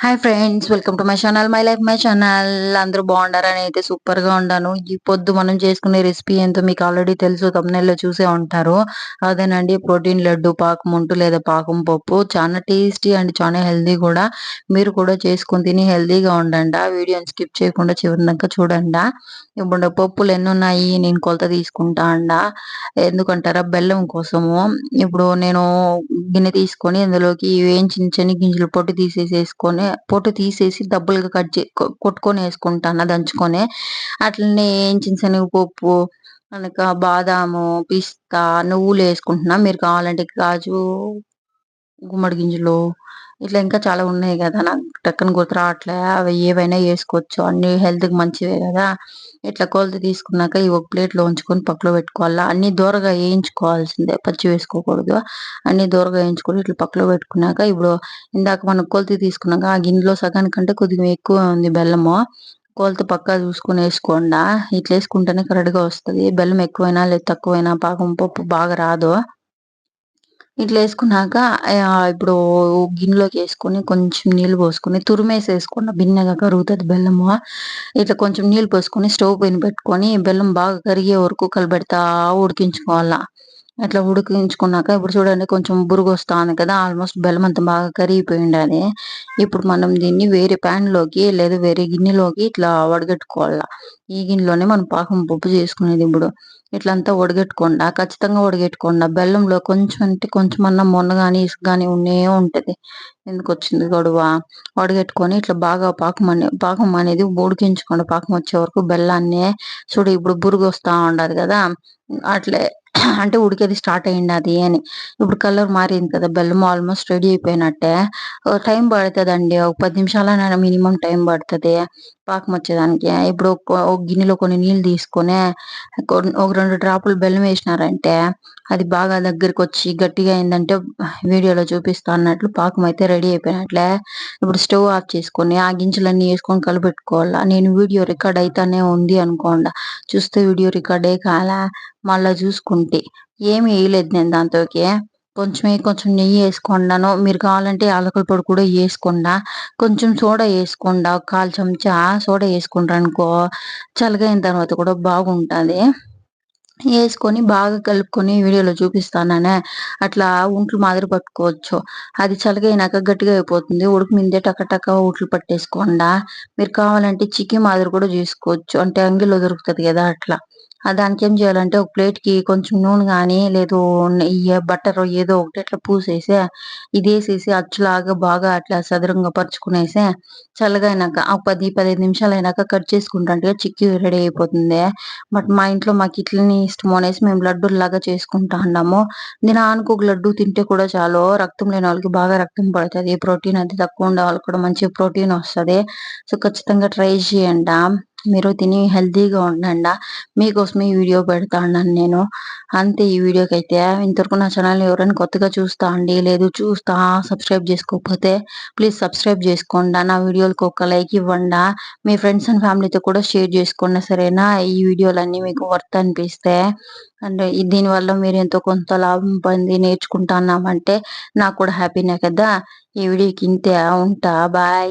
Hi friends welcome to my channel my life my channel అందరూ బాగుండారని అయితే సూపర్గా ఉన్నాను ఈ పొద్దు మనం చేసుకునే రెసిపీ ఏంటో మీకు ఆల్రెడీ తెలుసు తమ్నెల్లో చూసే ఉంటారు. అదేనండి ప్రోటీన్ లడ్డు పాకం ఉంటు లేదా పాకం పప్పు. చాలా టేస్టీ అండ్ చాలా హెల్దీ కూడా. మీరు కూడా చేసుకుని తిని హెల్దీగా ఉండండి. ఆ వీడియోని స్కిప్ చేయకుండా చివరిదాకా చూడండి. ఇప్పుడు పప్పులు ఎన్ని ఉన్నాయి? నేను కొలత తీసుకుంటా అండ. ఎందుకంటారా? బెల్లం కోసము. ఇప్పుడు నేను గిన్నె తీసుకొని అందులోకి వేయించిన చిన్న గింజలు పొట్టు తీసేసేసుకొని పొట్టు తీసేసి డబ్బులుగా కట్ చే కొట్టుకొని వేసుకుంటాను దంచుకొని. అట్లనే వేయించిన శనగపప్పు కనుక బాదాము పిస్తా నువ్వులు వేసుకుంటున్నా. మీరు కావాలంటే కాజు గుమ్మడి గింజలు ఇట్లా ఇంకా చాలా ఉన్నాయి కదా నాకు. టక్కన గుర్తు రావట్లే. అవి ఏవైనా వేసుకోవచ్చు. అన్ని హెల్త్కి మంచివే కదా. ఇట్లా కొలత తీసుకున్నాక ఈ ఒక ప్లేట్లో ఉంచుకొని పక్కలో పెట్టుకోవాలా? అన్ని దూరగా వేయించుకోవాల్సిందే. పచ్చి వేసుకోకూడదు. అన్ని దూరగా వేయించుకొని ఇట్లా పక్కలో పెట్టుకున్నాక ఇప్పుడు ఇందాక మనం కొలత తీసుకున్నాక ఆ గిన్నెలో సగానికంటే కొద్దిగా ఎక్కువ ఉంది బెల్లము. కోలత పక్కా చూసుకుని వేసుకోండా. ఇట్లా వేసుకుంటేనే కరెక్ట్గా వస్తుంది. బెల్లం ఎక్కువైనా లేదు తక్కువైనా పాకం పప్పు బాగా రాదు. ఇట్లా వేసుకున్నాక ఇప్పుడు గిన్నెలోకి వేసుకొని కొంచెం నీళ్ళు పోసుకొని తురిమేసి వేసుకున్న భిన్నగా కరుగుతుంది బెల్లము ఇట్లా కొంచెం నీళ్ళు పోసుకొని స్టవ్ పైన పెట్టుకొని బెల్లం బాగా కరిగే వరకు కలబెడతా ఉడికించుకోవాలా. అట్లా ఉడికించుకున్నాక ఇప్పుడు చూడండి కొంచెం బురుగు వస్తుంది కదా ఆల్మోస్ట్ బెల్లం అంతా బాగా కరిగిపోయి ఉండాలి ఇప్పుడు మనం దీన్ని వేరే ప్యాన్లోకి లేదా వేరే గిన్నెలోకి ఇట్లా వడగట్టుకోవాలా. ఈ గిన్నెలోనే మనం పాకం పప్పు చేసుకునేది ఇప్పుడు. ఇట్లా అంతా ఉడగట్టుకుండా ఖచ్చితంగా ఉడగట్టుకుండా బెల్లంలో కొంచెం అంటే కొంచెం అన్న మొన్న కానీ ఇసుక కానీ ఉన్నే ఉంటుంది. ఎందుకు వచ్చింది గొడవ? వడగట్టుకొని ఇట్లా బాగా పాకం అనే పాకం అనేది ఉడికించుకోండి. పాకం వచ్చే వరకు బెల్లాన్ని చూడు ఇప్పుడు బురుగు వస్తూ ఉండదు కదా. అట్లే అంటే ఉడికేది స్టార్ట్ అయ్యింది అది అని. ఇప్పుడు కలర్ మారింది కదా బెల్లం ఆల్మోస్ట్ రెడీ అయిపోయినట్టే. టైం పడుతుంది అండి ఒక పది నిమిషాలైనా మినిమం టైం పడుతుంది. పాకం వచ్చేదానికి ఇప్పుడు ఒక గిన్నెలో కొన్ని నీళ్ళు తీసుకొని ఒక రెండు డ్రాపులు బెల్లం వేసినారంటే అది బాగా దగ్గరికి వచ్చి గట్టిగా అయిందంటే వీడియోలో చూపిస్తా అన్నట్లు పాకం అయితే రెడీ అయిపోయినట్లే. ఇప్పుడు స్టవ్ ఆఫ్ చేసుకొని ఆ గింజలన్నీ వేసుకొని కలిపెట్టుకోవాలా? నేను వీడియో రికార్డ్ అయితేనే ఉంది అనుకోండి. చూస్తే వీడియో రికార్డ్ కాలా? మళ్ళా చూసుకుంటే. ఏమి వేయలేదు నేను దాంతోకి. కొంచెమే కొంచెం నెయ్యి వేసుకున్నాను మీరు కావాలంటే యాలకుల పొడి కూడా వేసుకుండా. కొంచెం సోడా వేసుకుండా. కాల్ కాలు చెంచా సోడా వేసుకుంటారు అనుకో చల్లగైన తర్వాత కూడా బాగుంటుంది. వేసుకొని బాగా కలుపుకొని వీడియోలో చూపిస్తాననే అట్లా ఉంట్లు మాదిరి పట్టుకోవచ్చు. అది చల్లగైనాక గట్టిగా అయిపోతుంది. ఉడుకు మిందే టక్క టక్క ఉట్లు పట్టేసుకోండా. మీరు కావాలంటే చికెన్ మాదిరి కూడా చేసుకోవచ్చు. అంటే అంగిలో దొరుకుతుంది కదా అట్లా. దానికి ఏం చేయాలంటే ఒక ప్లేట్కి కొంచెం నూనె కానీ లేదు నెయ్యి బట్టర్ ఏదో ఒకటి అట్లా పూసేసి ఇది వేసేసి అచ్చులాగా బాగా అట్లా సదరంగా పరుచుకునేసి చల్లగా అయినాక ఒక పది పదిహేను నిమిషాలు అయినాక కట్ చేసుకుంటే చిక్కి రెడీ అయిపోతుంది. బట్ మా ఇంట్లో మాకు ఇట్లని ఇష్టం అనేసి మేము లడ్డూలు లాగా చేసుకుంటా ఉన్నాము. దినానికి ఒక లడ్డు తింటే కూడా చాలు రక్తం లేని వాళ్ళకి బాగా రక్తం పడుతుంది. ప్రోటీన్ అది తక్కువ ఉండే వాళ్ళకి కూడా మంచి ప్రోటీన్ వస్తుంది. సో ఖచ్చితంగా ట్రై చేయండి. మీరు తిని హెల్తీగా ఉండండి. మీకోసమే ఈ వీడియో పెడతా ఉన్నాను నేను. అంతే ఈ వీడియోకి అయితే ఇంతవరకు నా ఛానల్ ఎవరైనా కొత్తగా చూస్తా అండి లేదు చూస్తా సబ్స్క్రైబ్ చేసుకోకపోతే ప్లీజ్ సబ్స్క్రైబ్ చేసుకోండి. నా వీడియోలకు ఒక లైక్ ఇవ్వండి. మీ ఫ్రెండ్స్ అండ్ ఫ్యామిలీతో కూడా షేర్ చేసుకోండి సరేనా? ఈ వీడియోలన్నీ మీకు వర్త్ అనిపిస్తే. అండ్ దీనివల్ల మీరు ఎంతో కొంత లాభం పొంది నేర్చుకుంటున్నామంటే నాకు కూడా హ్యాపీనే కదా? ఈ వీడియోకి ఇంతే. ఉంటా. బాయ్.